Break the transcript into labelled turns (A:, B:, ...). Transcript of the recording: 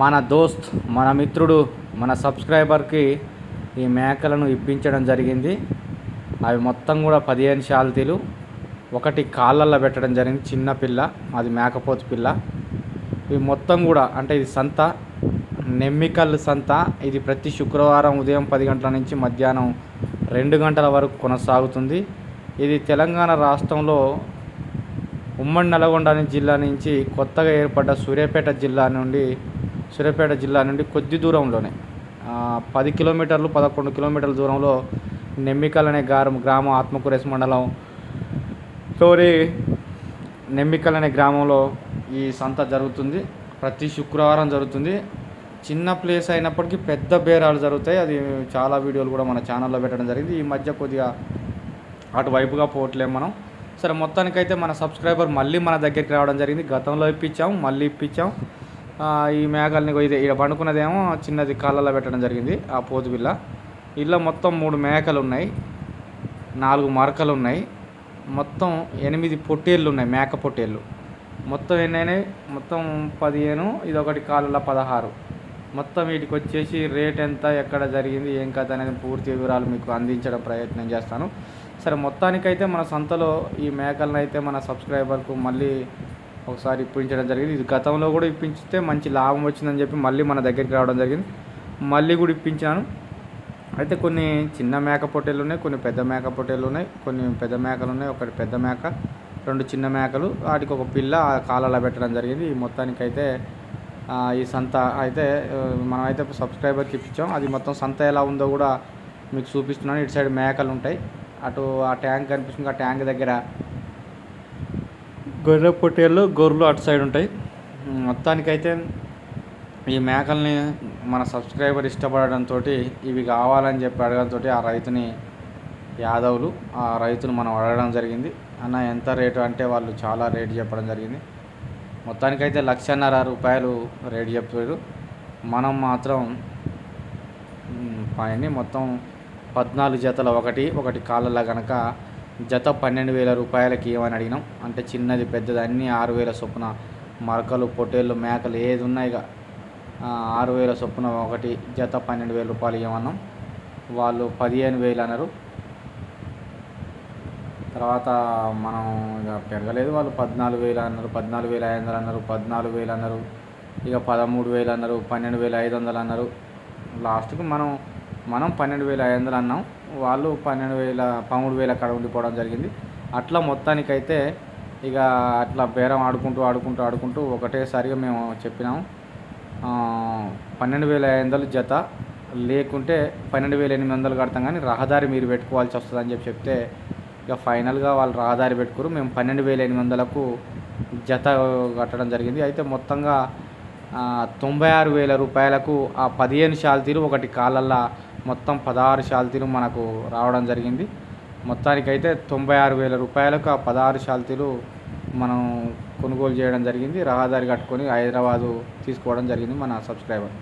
A: మన దోస్త్ మన మిత్రుడు మన సబ్స్క్రైబర్కి ఈ మేకలను ఇప్పించడం జరిగింది. అవి మొత్తం కూడా పదిహేను శాల్తీలు ఒకటి కాళ్ళల్లో పెట్టడం జరిగింది చిన్న పిల్ల అది మేకపోతు పిల్ల. ఇవి మొత్తం కూడా అంటే ఇది సంత నెమ్మికల్ సంత. ఇది ప్రతి శుక్రవారం ఉదయం పది గంటల నుంచి మధ్యాహ్నం రెండు గంటల వరకు కొనసాగుతుంది. ఇది తెలంగాణ రాష్ట్రంలో ఉమ్మడి నల్గొండ జిల్లా నుంచి కొత్తగా ఏర్పడ్డ సూర్యాపేట జిల్లా నుండి సూర్యాపేట జిల్లా నుండి కొద్ది దూరంలోనే. పది కిలోమీటర్లు పదకొండు కిలోమీటర్ల దూరంలో నెమ్మికల్ అనే గ్రామం గ్రామం ఆత్మకూరేస్ మండలం తోరి నెమ్మికల్ అనే గ్రామంలో ఈ సంత జరుగుతుంది. ప్రతి శుక్రవారం జరుగుతుంది. చిన్న ప్లేస్ అయినప్పటికీ పెద్ద బేరాలు జరుగుతాయి. అది చాలా వీడియోలు కూడా మన ఛానల్లో పెట్టడం జరిగింది. ఈ మధ్య కొద్దిగా అటువైపుగా పోవట్లేం మనం. సరే మొత్తానికైతే మన సబ్స్క్రైబర్ మళ్ళీ మన దగ్గరికి రావడం జరిగింది. గతంలో ఇప్పించాం మళ్ళీ ఇప్పించాం ఈ మేకల్ని ఇది ఇక్కడ పండుకున్నదేమో చిన్నది కాళ్ళలో పెట్టడం జరిగింది ఆ పోతు బిల్ల ఇలా మొత్తం మూడు మేకలు ఉన్నాయి నాలుగు మరకలు ఉన్నాయి మొత్తం ఎనిమిది పొట్టేళ్ళు ఉన్నాయి మేక పొట్టేళ్ళు. మొత్తం ఎన్నైనాయి? మొత్తం పదిహేను ఇది ఒకటి కాళ్ళ పదహారు. మొత్తం వీటికి వచ్చేసి రేట్ ఎంత ఎక్కడ జరిగింది ఏం కథ అనేది పూర్తి వివరాలు మీకు అందించడం ప్రయత్నం చేస్తాను. సరే మొత్తానికైతే మన సంతలో ఈ మేకలను అయితే మన సబ్స్క్రైబర్కు మళ్ళీ ఒకసారి ఇప్పించడం జరిగింది. ఇది గతంలో కూడా ఇప్పించితే మంచి లాభం వచ్చిందని చెప్పి మళ్ళీ మన దగ్గరికి రావడం జరిగింది. మళ్ళీ కూడా ఇప్పించాను. అయితే కొన్ని చిన్న మేక పొట్టేలు ఉన్నాయి కొన్ని పెద్ద మేక పొట్టేలు ఉన్నాయి కొన్ని పెద్ద మేకలు ఉన్నాయి ఒకటి పెద్ద మేక రెండు చిన్న మేకలు. వాటికి ఒక పిల్ల ఆ కాలలో పెట్టడం జరిగింది. ఈ మొత్తానికైతే ఈ సంత అయితే మనమైతే మనం అయితే సబ్స్క్రైబర్కి ఇప్పించాం. అది మొత్తం సంత ఎలా ఉందో కూడా మీకు చూపిస్తున్నాను. ఇటు సైడ్ మేకలు ఉంటాయి. అటు ఆ ట్యాంక్ కనిపిస్తుంది. ఆ ట్యాంక్ దగ్గర గొర్రె పొట్టేళ్ళు గొర్రెలు అటు సైడ్ ఉంటాయి. మొత్తానికైతే ఈ మేకల్ని మన సబ్స్క్రైబర్ ఇష్టపడడంతో ఇవి కావాలని చెప్పి అడగడంతో ఆ రైతుని యాదవులు ఆ రైతును మనం అడగడం జరిగింది. అన్న ఎంత రేటు అంటే వాళ్ళు చాలా రేటు చెప్పడం జరిగింది. మొత్తానికైతే లక్షన్నర రూపాయలు రేటు చెప్పారు. మనం మాత్రం పైన మొత్తం పద్నాలుగు జతల ఒకటి ఒకటి కాళ్ళలో కనుక జత పన్నెండు వేల రూపాయలకి ఏమని అడిగినాం? అంటే చిన్నది పెద్దది అన్నీ ఆరు వేల చొప్పున. మరకలు పొట్టేళ్ళు మేకలు ఏది ఉన్నాయి ఇక. ఆరు వేల చొప్పున ఒకటి జత పన్నెండు వేల రూపాయలు ఇవ్వమన్నాం వాళ్ళు పదిహేను వేలు అన్నారు. తర్వాత మనం ఇక పెరగలేదు వాళ్ళు. పద్నాలుగు వేలు అన్నారు పద్నాలుగు వేల ఐదు వందలు అన్నారు పద్నాలుగు వేలు అన్నారు. ఇక పదమూడు వేలు అన్నారు పన్నెండు వేల ఐదు వందలు అన్నారు. లాస్ట్కి మనం మనం పన్నెండు వేల ఐదు వందలు అన్నాం. వాళ్ళు పన్నెండు వేల పదమూడు వేల అక్కడ ఉండిపోవడం జరిగింది. అట్లా మొత్తానికైతే ఇక అట్లా బేరం ఆడుకుంటూ ఆడుకుంటూ ఆడుకుంటూ ఒకటేసారిగా మేము చెప్పినాము పన్నెండు వేల ఐదు వందలు జత. లేకుంటే పన్నెండు వేల ఎనిమిది వందలు కడతాం కానీ రహదారి మీరు పెట్టుకోవాల్సి వస్తుంది అని చెప్పి చెప్తే ఇక ఫైనల్గా వాళ్ళు రహదారి పెట్టుకురు. మేము పన్నెండు వేల ఎనిమిది వందలకు జత కట్టడం జరిగింది. అయితే మొత్తంగా తొంభై ఆరు వేల రూపాయలకు ఆ పదిహేను శాల్తీలు ఒకటి కాళ్ళల్లో మొత్తం పదహారు షాల్తీలు మనకు రావడం జరిగింది. మొత్తానికైతే తొంభై ఆరు వేల రూపాయలకు ఆ పదహారు షాల్తీలు మనం కొనుగోలు చేయడం జరిగింది. రహదారి కట్టుకొని హైదరాబాదు తీసుకోవడం జరిగింది మన సబ్స్క్రైబర్.